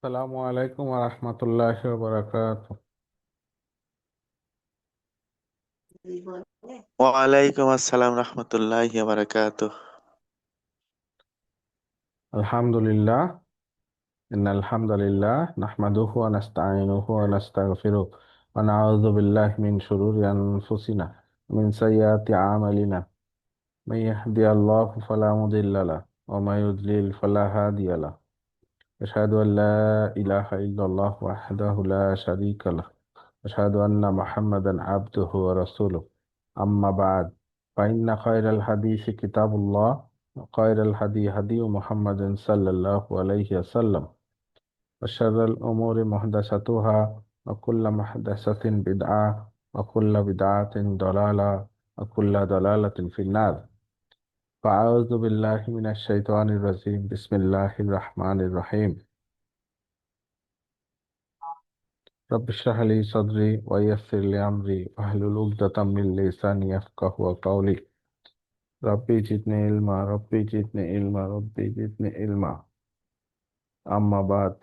আসসালামু আলাইকুম রহমতুল্লাহ বারাকাত ওয়ালাইকুম আসসালাম রহমতুল্লাহি বারাকাতুহ আলহামদুলিল্লাহ إن الحمد لله نحمده ونستعينه ونستغفره ونعوذ بالله من شرور أنفسنا ومن سيئات أعمالنا من يهدي الله فلا مضل له ومن يضلل فلا هادي له أشهد أن لا إله إلا الله وحده لا شريك له. أشهد أن محمدا عبده ورسوله. أما بعد فإن خير الحديث كتاب الله وخير الهدي هدي محمد صلى الله عليه وسلم. وشر الأمور محدثاتها وكل محدثة بدعة وكل بدعة ضلالة وكل ضلالة في النار. فأعوذ بالله من الشيطان الرجيم بسم الله الرحمن الرحيم رب اشرح لي صدري ويسر لي أمري واحلل عقدة من لساني يفقه قولي ربي زدني علما ربي زدني علما ربي زدني علما أما بعد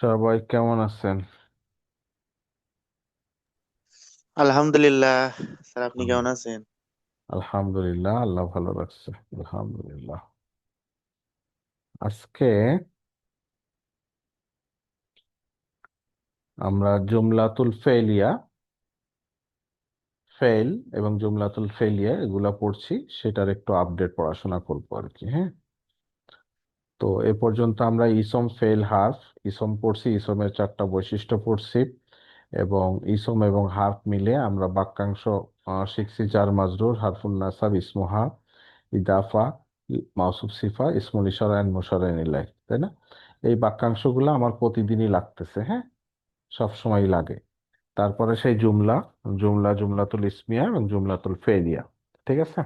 সবাই কেমন আছেন আলহামদুলিল্লাহ স্যার আপনি কেমন আছেন আলহামদুলিল্লাহ, আল্লাহ ভালো রাখছে, আলহামদুলিল্লাহ। আজকে আমরা জুমলাতুল ফেলিয়া ফেল এবং জুমলাতুল ফেলিয়া এগুলা পড়ছি, সেটার একটু আপডেট পড়াশোনা করব আর কি হ্যাঁ? তো এ পর্যন্ত আমরা ইসম ফেল হার্ফ ইসম পড়ছি, ইসমের চারটা বৈশিষ্ট্য পড়ছি। এবং ইসম এবং হার্ফ মিলে আমরা বাক্যাংশ শিখছি জার মাজরুর হারফুন নাসাব, ইসমুহা, ইদাফা, মাউসুফ সিফা, ইসমুল ইশারা এন্ড মুশারা ইলাই তাই না? এই বাক্যাংশগুলো আমার প্রতিদিনই লাগতেছে হ্যাঁ? সব সময় লাগে। তারপরে সেই জুমলা জুমলা জুমলাতুল ইসমিয়া এবং জুমলাতুল ফেলিয়া ঠিক আছে?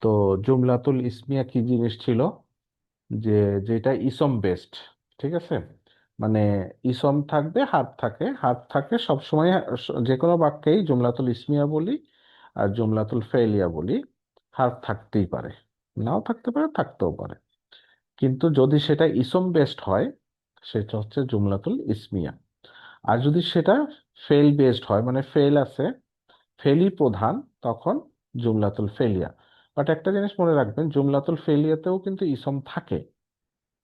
তো জুমলাতুল ইসমিয়া কি জিনিস ছিল? যে, যেটা ইসম বেস্ট ঠিক আছে? মানে ইসম থাকবে, হাত থাকে। হাত থাকে সবসময় যে কোনো বাক্যেই জুমলাতুল ইসমিয়া বলি আর জুমলাতুল ফেলিয়া বলি, হাত থাকতেই পারে। নাও থাকতে পারে, থাকতেও পারে। কিন্তু যদি সেটা ইসম বেসড হয়, সেটা হচ্ছে জুমলাতুল ইসমিয়া। আর যদি সেটা ফেল বেসড হয় মানে ফেল আছে ফেলি প্রধান, তখন জুমলাতুল ফেলিয়া বাট একটা জিনিস মনে রাখবেন, জুমলাতুল ফেলিয়াতেও কিন্তু ইসম থাকে।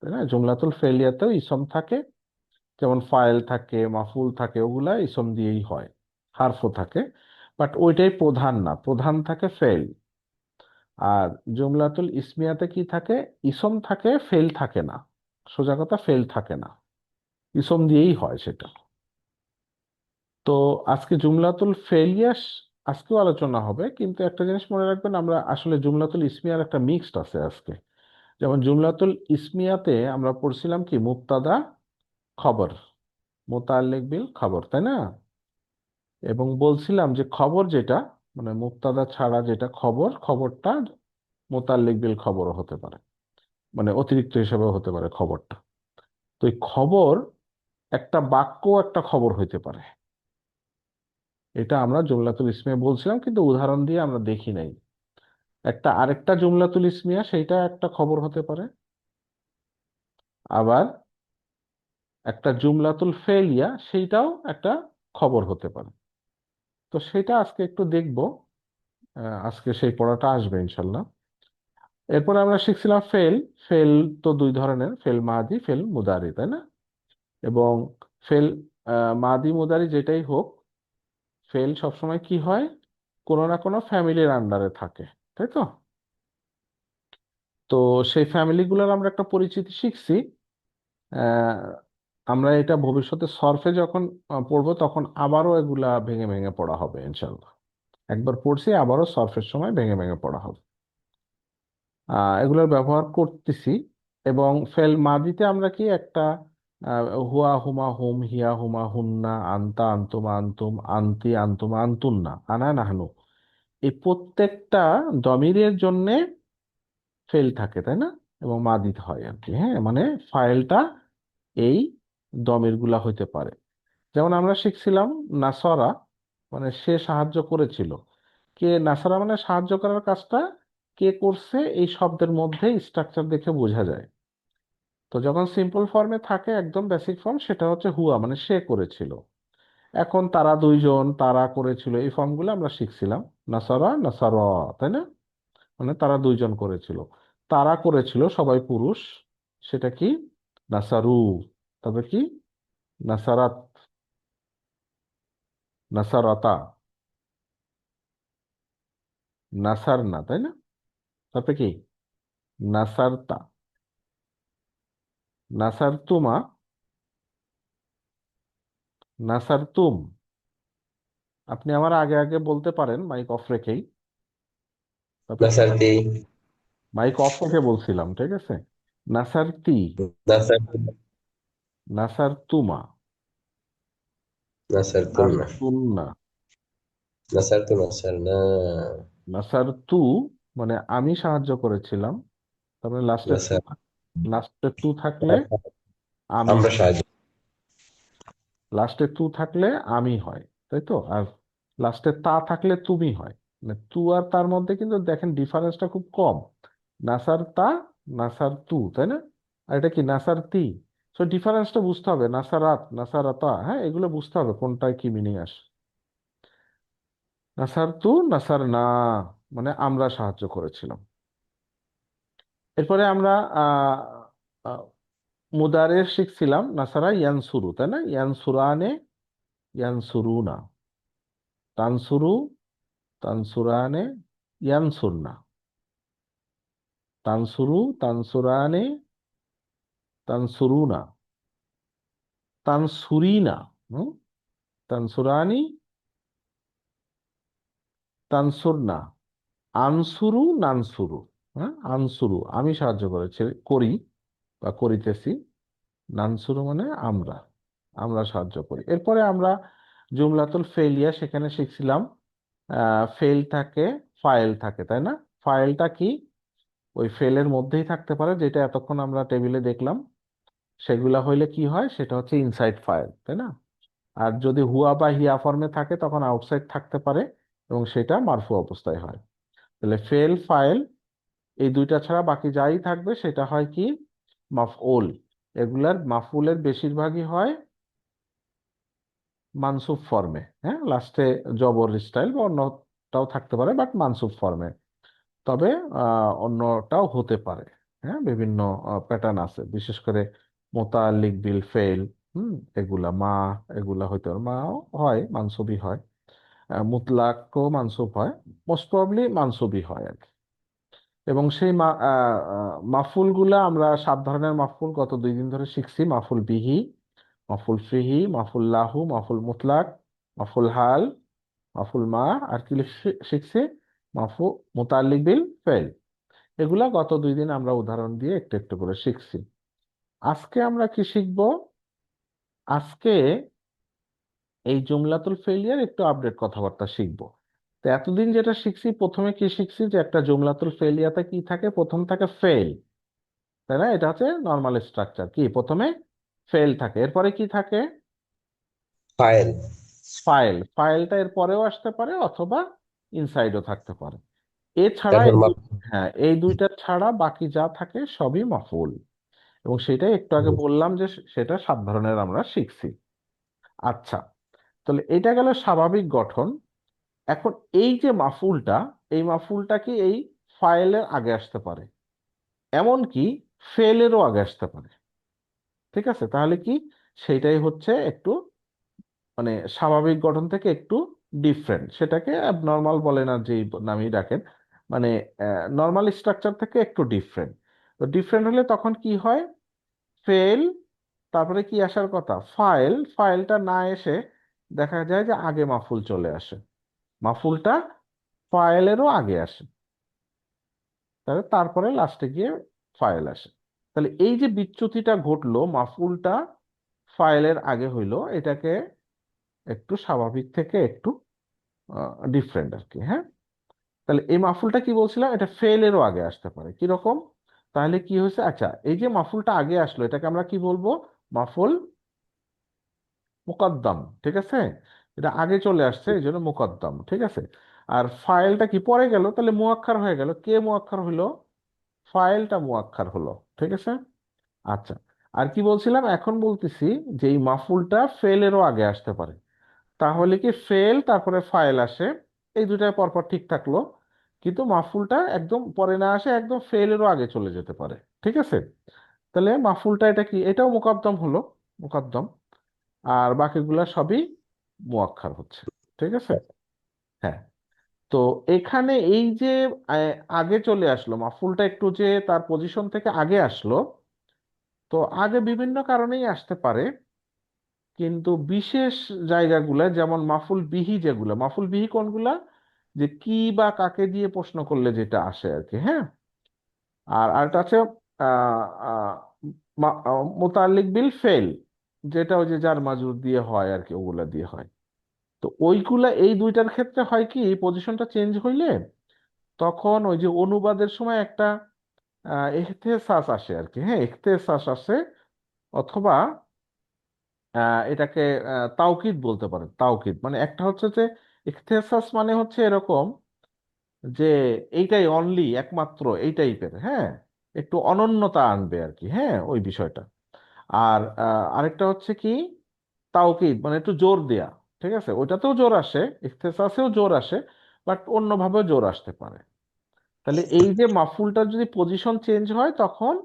তাই না? জুমলাতুল ফেলিয়াতেও ইসম থাকে যেমন ফাইল থাকে মাফুল থাকে ওগুলা ইসম দিয়েই হয়। হারফও থাকে। বাট ওইটাই প্রধান না। প্রধান থাকে ফেল আর জুমলাতুল ইসমিয়াতে কি থাকে? ইসম থাকে ফেল থাকে না। সোজা কথা ফেল থাকে না। ইসম দিয়েই হয় সেটা। তো আজকে জুমলাতুল ফেলিয়াস আজকেও আলোচনা হবে। কিন্তু একটা জিনিস মনে রাখবেন, আমরা আসলে জুমলাতুল ইসমিয়ার একটা মিক্সড আছে আজকে। যেমন জুমলাতুল ইসমিয়াতে আমরা পড়ছিলাম কি? মুবতাদা খবর মোতাল্লিক বিল খবর, তাই না? এবং বলছিলাম যে খবর যেটা মানে মুবতাদা ছাড়া যেটা খবর, খবরটা মোতাল্লিক বিল খবরও হতে পারে মানে অতিরিক্ত হিসেবেও হতে পারে খবরটা। তো এই খবর একটা বাক্য একটা খবর হইতে পারে। এটা আমরা জুমলাতুল ইসমিয়া বলছিলাম, কিন্তু উদাহরণ দিয়ে আমরা দেখি নাই। একটা আরেকটা জুমলাতুল ইসমিয়া, সেইটা একটা খবর হতে পারে। আবার একটা জুমলাতুল ফেলিয়া সেইটাও একটা খবর হতে পারে। তো সেটা আজকে একটু দেখব। আজকে সেই পড়াটা আসবে ইনশাল্লাহ এরপর আমরা শিখছিলাম ফেল। ফেল তো দুই ধরনের, ফেল মাদি, ফেল মুদারি, তাই না? এবং ফেল মাদি, মুদারি যেটাই হোক, ফেল সবসময় কি হয়? কোনো না কোনো ফ্যামিলির আন্ডারে থাকে, তাই তো? তো সেই ফ্যামিলিগুলোর আমরা একটা পরিচিতি শিখছি। আমরা এটা ভবিষ্যতে সরফে যখন পড়ব তখন আবারও এগুলা ভেঙে ভেঙে পড়া হবে ইনশাল্লাহ একবার পড়ছি, আবারও সরফের সময় ভেঙে ভেঙে পড়া হবে। এগুলোর ব্যবহার করতেছি এবং ফেল মাদিতে আমরা কি একটা হুয়া হুমা হুম, হিয়া হুমা হুন্না, আন্তা আন্তুমা আন্তুম, আন্তি আন্তুমা আন্তুন্না, আনা নাহনু। এই প্রত্যেকটা দমিরের জন্যে ফেল থাকে, তাই না? এবং মাদিতে হয় আর কি হ্যাঁ? মানে ফাইলটা এই দমিরগুলা হইতে পারে। যেমন আমরা শিখছিলাম নাসরা মানে সে সাহায্য করেছিল। কে নাসারা মানে সাহায্য করার কাজটা কে করছে এই শব্দের মধ্যে স্ট্রাকচার দেখে বোঝা যায়। তো যখন সিম্পল ফর্মে থাকে একদম বেসিক ফর্ম সেটা হচ্ছে হুয়া মানে সে করেছিল। এখন তারা দুইজন, তারা করেছিল, এই ফর্মগুলো আমরা শিখছিলাম। নাসারা নাসারা, তাই না? মানে তারা দুইজন করেছিল। তারা করেছিল সবাই পুরুষ, সেটা কি? নাসারু। তবে কি? নাসারাত নাসারতা। নাসার না তাই না? তবে কি? নাসারতা। নাসার তুমা নাসার তুম আপনি আমার আগে আগে বলতে পারেন মাইক অফ রেখেই। নাসারতি। মাইক অফ রেখে বলছিলাম ঠিক আছে? নাসারতি। নাসারতু। নাসার তুমা নাসারতুন্না নাসারতু নাসারনা মানে আমি সাহায্য করেছিলাম তারপরে লাস্টে নাসার লাস্টে তু থাকলে আমি আমরা সাহায্য লাস্টে তু থাকলে আমি হয় তাই তো? আর লাস্টে তা থাকলে তুমি হয়। মানে তু আর তার মধ্যে কিন্তু দেখেন ডিফারেন্সটা খুব কম। নাসার তা নাসার তু তাই না? আর এটা কি? নাসার তি সো ডিফারেন্সটা বুঝতে হবে। নাসারাত, নাসারাতা হ্যাঁ এগুলো বুঝতে হবে কোনটায় কি মিনিং আসে। নাসার তু নাসার না মানে আমরা সাহায্য করেছিলাম। এরপরে আমরা মুদারের শিখছিলাম নাসারা ইয়ানসুরু, তাই না? ইয়ানসুরানে, ইয়ানসুরুনা। তানসুরু, তানসুরানে, ইয়ানসুরনা। তানসুরু, তানসুরানে তানসুরুনা তানসুরিনা হুম? তানসুরানি তানসুরনা আনসুরু নানসুরু হ্যাঁ আনসুরু আমি সাহায্য করেছি, করি বা করিতেছি। নানসুরু মানে আমরা। আমরা সাহায্য করি। এরপরে আমরা জুমলাতুল ফেলিয়া সেখানে শিখছিলাম ফেল থাকে, ফাইল থাকে, তাই না? ফাইলটা কি? ওই ফেলের মধ্যেই থাকতে পারে, যেটা এতক্ষণ আমরা টেবিলে দেখলাম। সেগুলা হইলে কি হয়? সেটা হচ্ছে ইনসাইড ফাইল তাই না? আর যদি হুয়া বা হিয়া ফর্মে থাকে, তখন আউটসাইড থাকতে পারে এবং সেটা মারফু অবস্থায় হয়। তাহলে ফেল ফাইল এই দুইটা ছাড়া বাকি যাই থাকবে, সেটা হয় কি? মাফউল। এগুলার মাফউলের বেশিরভাগই হয় মানসুব ফর্মে হ্যাঁ? লাস্টে জবর স্টাইল বা অন্যটাও থাকতে পারে বাট মানসুব ফর্মে তবে অন্যটাও হতে পারে হ্যাঁ? বিভিন্ন প্যাটার্ন আছে। বিশেষ করে মোতাল্লিক বিল ফেল হুম, এগুলা মা, এগুলা পারে মাও হয় মানসুবই হয়। মুতলাকও মানসুব হয় মোস্ট প্রবলি মানসুবই হয় আর কি। এবং সেই মাফুলগুলা আমরা সাত ধরনের মাফুল গত দুই দিন ধরে শিখছি। মাফুল বিহি, মাফুল ফিহি, মাফুল লাহু, মাফুল মুতলাক, মাফুল হাল, মাফুল মা আর কি শিখছি? মাফু, মুতাল্লিক বিল ফেল এগুলা গত দুই দিন আমরা উদাহরণ দিয়ে একটু একটু করে শিখছি। আজকে আমরা কি শিখব? আজকে এই জুমলাতুল ফেলিয়ার একটু আপডেট কথাবার্তা শিখব। তো এতদিন যেটা শিখছি প্রথমে কি শিখছি যে একটা জুমলাতুল ফেলিয়াতে কি থাকে? প্রথম থাকে ফেল তাই না? এটা হচ্ছে নর্মাল স্ট্রাকচার কি? প্রথমে ফেল থাকে। এরপরে কি থাকে? ফাইল ফাইল ফাইলটা এর পরেও আসতে পারে অথবা ইনসাইডও থাকতে পারে। এছাড়া হ্যাঁ এই দুইটা ছাড়া বাকি যা থাকে সবই মাফুল। এবং সেটাই একটু আগে বললাম যে সেটা সাত ধরনের আমরা শিখছি। আচ্ছা তাহলে এটা গেল স্বাভাবিক গঠন। এখন এই যে মাফুলটা এই মাফুলটা কি এই ফাইলের আগে আসতে পারে? এমনকি ফেলেরও আগে আসতে পারে। ঠিক আছে? তাহলে কি সেটাই হচ্ছে একটু মানে স্বাভাবিক গঠন থেকে একটু ডিফারেন্ট সেটাকে অ্যাবনর্মাল বলে না যেই নামই ডাকেন মানে নর্মাল স্ট্রাকচার থেকে একটু ডিফারেন্ট তো ডিফারেন্ট হলে তখন কি হয়? ফেল তারপরে কি আসার কথা? ফাইল ফাইলটা না এসে দেখা যায় যে আগে মাফুল চলে আসে। মাফুলটা ফাইলেরও আগে আসে। তাহলে তারপরে লাস্টে গিয়ে ফাইল আসে। তাহলে এই যে বিচ্যুতিটা ঘটলো, মাফুলটা ফাইলের আগে হইল, এটাকে একটু স্বাভাবিক থেকে একটু ডিফারেন্ট আর কি হ্যাঁ? তাহলে এই মাফুলটা কি বলছিলাম? এটা ফেলেরও আগে আসতে পারে। কি রকম তাহলে কি হয়েছে? আচ্ছা এই যে মাফুলটা আগে আসলো, এটাকে আমরা কি বলব? মাফুল মুকদ্দম, ঠিক আছে? এটা আগে চলে আসছে, এই জন্য মুকদ্দম, ঠিক আছে? আর ফাইলটা কি পরে গেল? তাহলে মুআক্ষার হয়ে গেল। কে মুআক্ষার হলো? ফাইলটা মুআক্ষার হলো, ঠিক আছে? আচ্ছা আর কি বলছিলাম? এখন বলতেছি যে এই মাফুলটা ফেলেরও আগে আসতে পারে। তাহলে কি ফেল, তারপরে ফাইল আসে, এই দুটায় পরপর ঠিক থাকল। কিন্তু মাফুলটা একদম পরে না আসে একদম ফেলেরও আগে চলে যেতে পারে, ঠিক আছে? তাহলে মাফুলটা এটা কি? এটাও মুকাদ্দম হলো, মুকাদ্দম। আর বাকিগুলা সবই মুআক্খার হচ্ছে, ঠিক আছে? হ্যাঁ। তো এখানে এই যে আগে চলে আসলো, মাফুলটা একটু যে তার পজিশন থেকে আগে আসলো, তো আগে বিভিন্ন কারণেই আসতে পারে, কিন্তু বিশেষ জায়গাগুলো, যেমন মাফুল বিহি যেগুলো, মাফুল বিহি কোনগুলা? যে কি বা কাকে দিয়ে প্রশ্ন করলে যেটা আসে আর কি হ্যাঁ? আর আরেকটা আছে মুতাল্লিক বিল ফেল, যেটা ওই যে যার মাজুর দিয়ে হয় আর কি ওগুলা দিয়ে হয়। তো ওইগুলা, এই দুইটার ক্ষেত্রে হয় কি পজিশনটা চেঞ্জ হইলে তখন ওই যে অনুবাদের সময় একটা আহ ইখতেসাস আসে আর কি হ্যাঁ? ইখতেসাস আসে, অথবা এটাকে তাওকিদ বলতে পারেন, তাওকিদ। মানে একটা হচ্ছে যে ইখতেসাস মানে হচ্ছে এরকম যে এইটাই অনলি একমাত্র এই টাইপের হ্যাঁ? একটু অনন্যতা আনবে আর কি হ্যাঁ? ওই বিষয়টা। আর আরেকটা হচ্ছে কি? তাওকিদ মানে একটু জোর দেয়া, ঠিক আছে? ওইটাতেও জোর আসে ইখতেসাসেও জোর আসে বাট অন্যভাবেও জোর আসতে পারে। তাহলে এই যে মাফুলটার যদি পজিশন চেঞ্জ হয়, তখন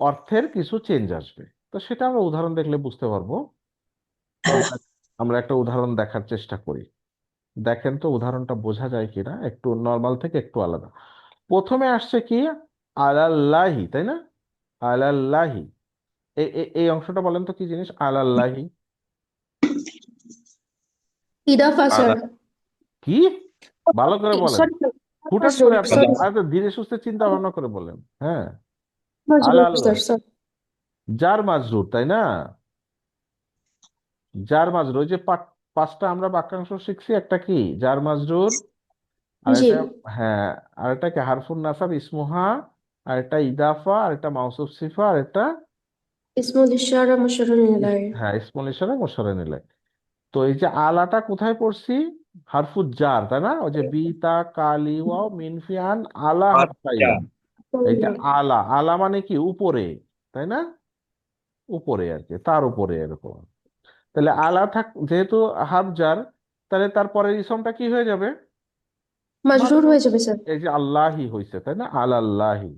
অর্থের কিছু চেঞ্জ আসবে। তো সেটা আমরা উদাহরণ দেখলে বুঝতে পারব। আমরা একটা উদাহরণ দেখার চেষ্টা করি। দেখেন তো উদাহরণটা বোঝা যায় কিনা একটু নর্মাল থেকে একটু আলাদা। প্রথমে আসছে কি? আলাল্লাহি তাই না? আলাল্লাহি। এই অংশটা বলেন তো কি জিনিস? আলাল্লাহি। ইদাফা স্যার কি? ভালো করে বলেন। হুঠাৎ করে সরি। আচ্ছা ধীরে সুস্থে চিন্তা ভাবনা করে বলেন। হ্যাঁ। আলাল্লাহ। যার মাজরুর তাই না? যার মাজরুর ওই যে পাট- পাঁচটা আমরা বাক্যাংশ শিখছি একটা কি? যার মাজরুর আর জি। একটা হ্যাঁ আর একটা কি? হারফুন নাসাব ইসমুহা আর একটা ইদাফা আর একটা মাউসুফ সিফা আর একটা ইসমুল ইশারা মুশারুন ইলাই হ্যাঁ ইসমুল ইশারা মোশাররফ নিলয় তো এই যে আলাটা কোথায় পড়ছি? হারফুজ জার তাই না? ওই যে বিতা কালি ওয়াও মিনফিয়ান আলা হাত্তাইয়া এই যে আলা আলা মানে কি? উপরে তাই না? উপরে আর কি তার উপরে এরকম। তাহলে আলা থাক যেহেতু হারফ জার তাহলে তারপরে ইসমটা কি হয়ে যাবে? মাজরুর হয়ে যাবে স্যার। এই যে আল্লাহি হইছে তাই না? আলাল্লাহি।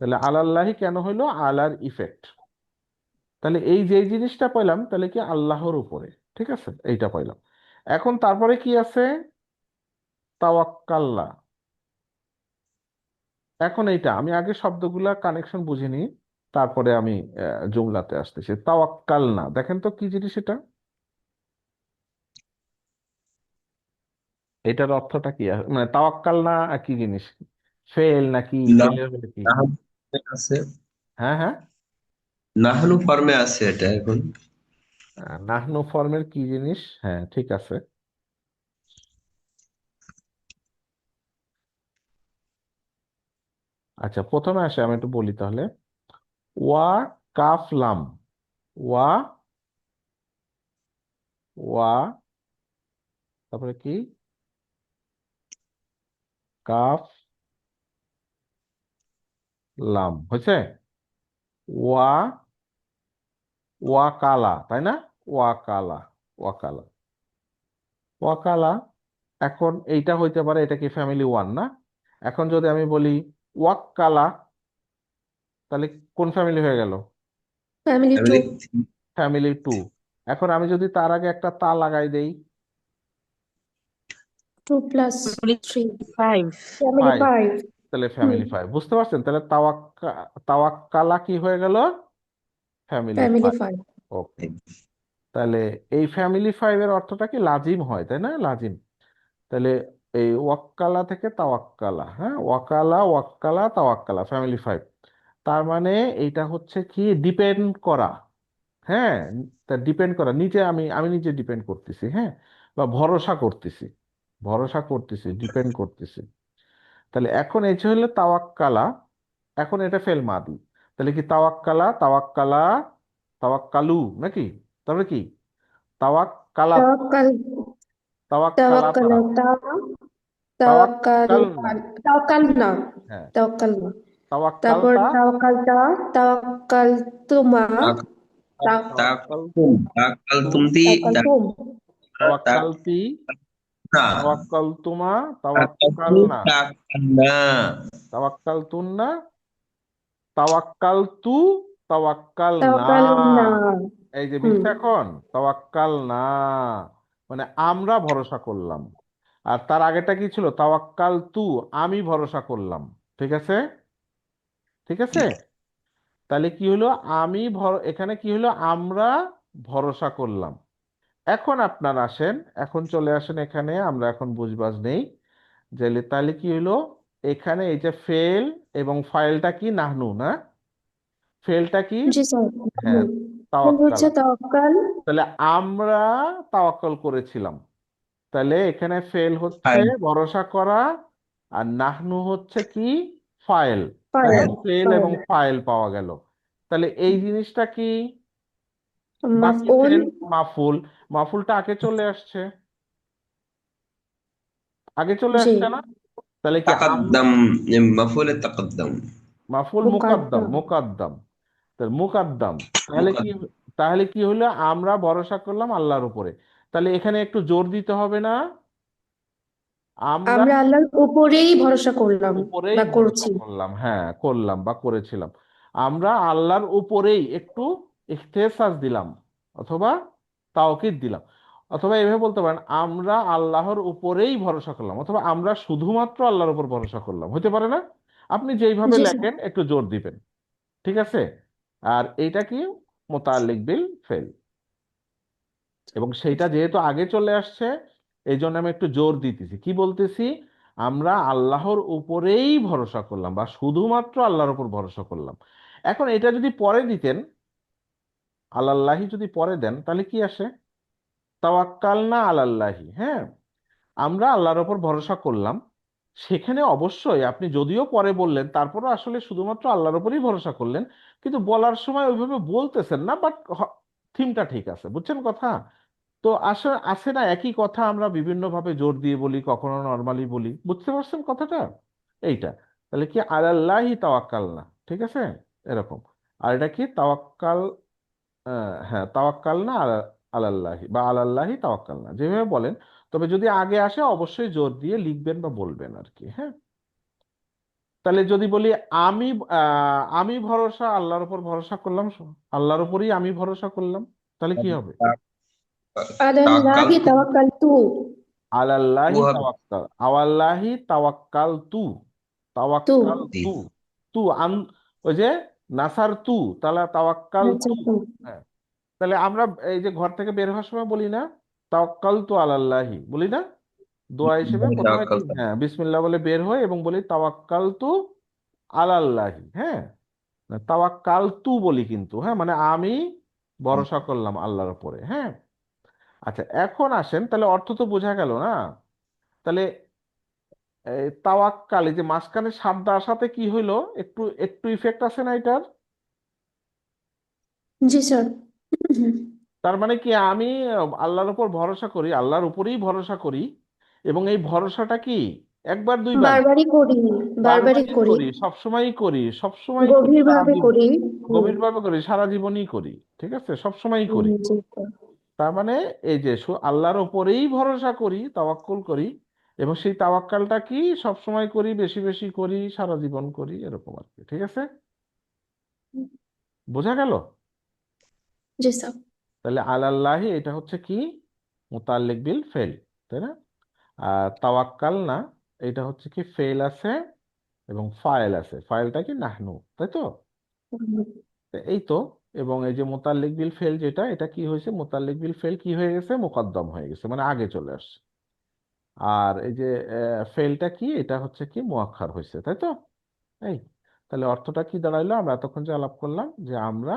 তাহলে আলাল্লাহি কেন হইল? আলার ইফেক্ট তাহলে এই যে জিনিসটা পাইলাম তাহলে কি আল্লাহর উপরে? ঠিক আছে এইটা পাইলাম। এখন তারপরে কি আছে? তাওয়াক্কাল্লা। এখন এইটা আমি আগে শব্দগুলা কানেকশন বুঝিনি। তারপরে আমি জুমলাতে আসতেছি। তাওয়াক্কাল না। দেখেন তো কি জিনিস এটা? এটার অর্থটা কি? মানে তাওয়াক্কালনা কি জিনিস? ফেল নাকি না ফেলের হলে কি? আছে। হ্যাঁ হ্যাঁ। নাহনু ফর্মে আছে এটা এখন। নাহনু ফর্মের কি জিনিস? হ্যাঁ ঠিক আছে। আচ্ছা প্রথমে আসে আমি একটু বলি তাহলে। ওয়া কাফ লাম ওয়া ওয়া, তারপরে কি? কাফ লাম হয়েছে? ওয়া, ওয়াকালা, তাই না? ওয়াকালা ওয়াকালা। ওয়াকালা, এখন এইটা হইতে পারে, এটা কি ফ্যামিলি ওয়ান না? এখন যদি আমি বলি ওয়াক্কালা তাহলে কোন ফ্যামিলি হয়ে গেল? Family two family family two এখন আমি যদি তার আগে একটা তা লাগাই দেই। Two plus three five family five five তাহলে ফ্যামিলি ফাইভ বুঝতে পারছেন? তাহলে তাওয়াক্কা তাওয়াক্কালা কি হয়ে গেল? Family family five five okay তাহলে এই ফ্যামিলি ফাইভের অর্থটা কি? লাজিম হয় তাই না? লাজিম। তাহলে এই ওয়াক্কালা থেকে তাওয়াক্কালা হ্যাঁ? ওয়াকালা ওয়াক্কালা তাওয়াক্কালা ফ্যামিলি ফাইভ তার মানে এটা হচ্ছে কি? ডিপেন্ড করা। হ্যাঁ? তা ডিপেন্ড করা। নিজে আমি আমি নিজে ডিপেন্ড করতেছি হ্যাঁ? বা ভরসা করতেছি। ভরসা করতেছি ডিপেন্ড করতেছি। তাহলে এখন এই যে হলো তাওয়াক্কালা এখন এটা ফেল মাদি। তাহলে কি তাওয়াক্কালা তাওয়াক্কালা তাওয়াক্কালু নাকি? তারপরে কি? তাওয়াক্কালা তাওয়াক্কাল তাওয়াক্কালা তাওয়াক্কালনা হ্যাঁ। তাওয়াক্কালনা তারপর তাওয়াক্কালতা তাওয়াক্কালতুমা তাওয়াক্কালতি তাওয়াক্কালতুমা তাওয়াক্কালনা তাওয়াক্কালতুন্না তাওয়াক্কালতু তাওয়াক্কালনা এই যে এখন তাওয়াক্কালনা মানে আমরা ভরসা করলাম। আর তার আগেটা কি ছিল? তাওয়াক্কালতু আমি ভরসা করলাম। ঠিক আছে? ঠিক আছে? তাহলে কি হলো? আমি ভর এখানে কি হলো? আমরা ভরসা করলাম। এখন আপনার আসেন এখন চলে আসেন এখানে আমরা এখন বুঝবাজ নেই। যে তাহলে কি হলো? এখানে এই যে ফেল এবং ফাইলটা কি? নাহনু না? ফেলটা কি? জি স্যার হ্যাঁ তাহলে আমরা তাওয়াক্কল করেছিলাম। তাহলে এখানে ফেল হচ্ছে ভরসা করা আর নাহনু হচ্ছে কি? ফাইল ফাইল ফেল এবং ফাইল পাওয়া গেল। তাহলে এই জিনিসটা কি? বাকি মাফউল ফেল। মাফুল মাফুলটা আগে চলে আসছে। আগে চলে জি। আসছে না? তাহলে কি তাকাদ্দাম মাফুল তাকাদ্দাম। মাফুল মুকাদ্দাম। মুকাদ্দাম মুকাদ্দাম। তাহলে মুকাদ্দাম। তাহলে কি তাহলে কি হলো? আমরা ভরসা করলাম আল্লাহর উপরে। তাহলে এখানে একটু জোর দিতে হবে না? আমরা আমরা আল্লাহর উপরেই ভরসা করলাম উপরেই বা ভরসা করলাম হ্যাঁ করলাম বা করেছিলাম। আমরা আল্লাহর উপরেই একটু ইখতেসাস দিলাম অথবা তাওকিদ দিলাম। অথবা এভাবে বলতে পারেন আমরা আল্লাহর উপরেই ভরসা করলাম অথবা আমরা শুধুমাত্র আল্লাহর উপর ভরসা করলাম। হতে পারে না? আপনি যেইভাবে জি স্যার লেখেন একটু জোর দিবেন ঠিক আছে? আর এইটা কি? মোতাল্লিক বিল ফেল এবং সেইটা যেহেতু আগে চলে আসছে এই জন্য আমি একটু জোর দিতেছি। কি বলতেছি? আমরা আল্লাহর উপরেই ভরসা করলাম বা শুধুমাত্র আল্লাহর উপর ভরসা করলাম। এখন এটা যদি পরে দিতেন আল্লাহি যদি পরে দেন, তাহলে কি আসে? তাওয়াক্কাল না আলাল্লাহি হ্যাঁ? আমরা আল্লাহর উপর ভরসা করলাম। সেখানে অবশ্যই আপনি যদিও পরে বললেন, তারপরও আসলে শুধুমাত্র আল্লাহর উপরেই ভরসা করলেন, কিন্তু বলার সময় ওইভাবে বলতেছেন না বাট থিমটা ঠিক আছে। বুঝছেন কথা? তো আসে আছে না একই কথা আমরা বিভিন্নভাবে জোর দিয়ে বলি কখনো নর্মালি বলি। বুঝতে পারছেন কথাটা? এইটা। তাহলে কি আলাল্লাহি তাওয়াক্কাল না ঠিক আছে? এরকম। আর এটা কি তাওয়াক্কাল হ্যাঁ তাওয়াক্কাল না আলা- আলাল্লাহি বা আলাল্লাহি তাওয়াক্কাল না যেভাবে বলেন। তবে যদি আগে আসে অবশ্যই জোর দিয়ে লিখবেন বা বলবেন আর কি হ্যাঁ? তাহলে যদি বলি আমি আহ, আমি ভরসা আল্লাহর উপর ভরসা করলাম আল্লাহর উপরেই আমি ভরসা করলাম তাহলে কি হবে? আলাল্লাহি তাওয়াক্কালতু আলাল্লাহি তাওয়াক্কাল আওয়াল্লাহি তাওয়াক্কাল তু তু। তু তু আন ওই যে নাসার তু তাহলে তাওয়াক্কাল তু তাহলে আমরা এই যে ঘর থেকে বের হওয়ার সময় বলি না তাওয়াক্কাল তু আলাল্লাহি। বলি না? দোয়া হিসেবে প্রথমে হ্যাঁ বিসমিল্লাহ বলে বের হয় এবং বলি তাওয়াক্কাল তু আলাল্লাহি। হ্যাঁ? তাওয়াক্কাল তু বলি কিন্তু হ্যাঁ? মানে আমি ভরসা করলাম আল্লাহর উপরে হ্যাঁ? আচ্ছা এখন আসেন তাহলে অর্থ তো বোঝা গেল না। তাহলে তাওয়াক্কাল যে মাঝখানে সাদ্দা আসাতে কি হইল? একটু একটু ইফেক্ট আছে না এটার? জি স্যার তার মানে কি আমি আল্লাহর উপর ভরসা করি আল্লাহর উপরেই ভরসা করি এবং এই ভরসাটা কি? একবার দুইবার? বারবারই করি বারবারই করি। সবসময়ই করি সবসময় গভীরভাবে করি। গভীরভাবে করি সারা জীবনই করি ঠিক আছে? সবসময়ই করি। জি স্যার তার মানে এই যে আল্লাহর উপরেই ভরসা করি তাওয়াক্কুল করি এবং সেই তাওয়াক্কালটা কি সবসময় করি বেশি বেশি করি সারা জীবন করি এরকম আর কি ঠিক আছে? বোঝা গেল? জি স্যার। তাহলে আলাল্লাহি এটা হচ্ছে কি? মুতাল্লিক বিল ফেল তাই না? আর তাওয়াক্কাল না এটা হচ্ছে কি ফেল আছে এবং ফাইল আছে। ফাইলটা কি নাহনু তাই তো এই তো এবং এই যে মোতাল্লিক বিল ফেল যেটা, এটা কি হয়েছে? মোতাল্লিক বিল ফেল কি হয়ে গেছে? মোকদ্দম হয়ে গেছে মানে আগে চলে আসছে। আর এই যে ফেলটা কি? এটা হচ্ছে কি? মুআক্ষার হয়েছে, তাই তো? এই, তাহলে অর্থটা কি দাঁড়াইলো? আমরা এতক্ষণ যে আলাপ করলাম যে আমরা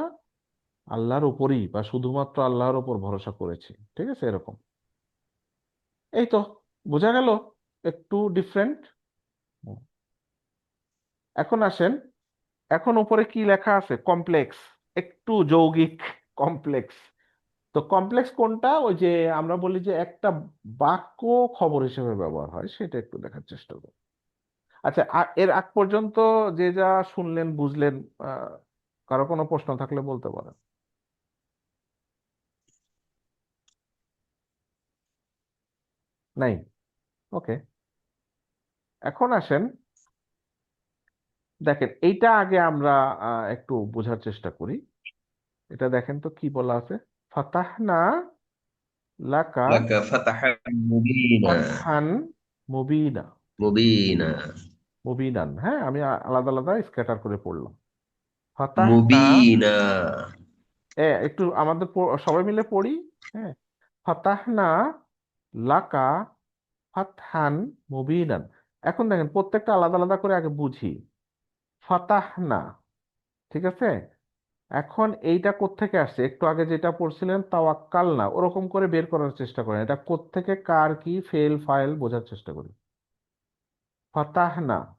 আল্লাহর উপরই বা শুধুমাত্র আল্লাহর উপর ভরসা করেছি, ঠিক আছে? এরকম। এই তো, বোঝা গেল? একটু ডিফারেন্ট এখন আসেন, এখন উপরে কি লেখা আছে? কমপ্লেক্স একটু যৌগিক কমপ্লেক্স তো কমপ্লেক্স কোনটা? ওই যে আমরা বলি যে একটা বাক্য খবর হিসেবে ব্যবহার হয়, সেটা একটু দেখার চেষ্টা করব আচ্ছা এর আগ পর্যন্ত যে যা শুনলেন, বুঝলেন কারও কোনো প্রশ্ন থাকলে বলতে পারেন। নাই? ওকে। এখন আসেন দেখেন এইটা আগে আমরা একটু বোঝার চেষ্টা করি। এটা দেখেন তো কি বলা আছে? ফাতাহনা লাকা লাকা ফাতাহান মুবিনা। ফাতহান মুবিনা। মুবিনা। মুবিনান হ্যাঁ আমি আলাদা আলাদা স্ক্যাটার করে পড়লাম। ফাতাহনা মুবিনা। এ একটু আমাদের সবাই মিলে পড়ি হ্যাঁ। ফাতাহনা লাকা ফাতহান মুবিনান। এখন দেখেন প্রত্যেকটা আলাদা আলাদা করে আগে বুঝি। ফাতাহনা ঠিক আছে? এখন এইটা কোত্থেকে আসছে? একটু আগে যেটা পড়ছিলেন, তাওয়াক্কাল না, ওরকম করে বের করার চেষ্টা করেন। এটা কোত্থেকে, কার কি, ফেল, ফাইল বোঝার চেষ্টা করি। ফাতাহনা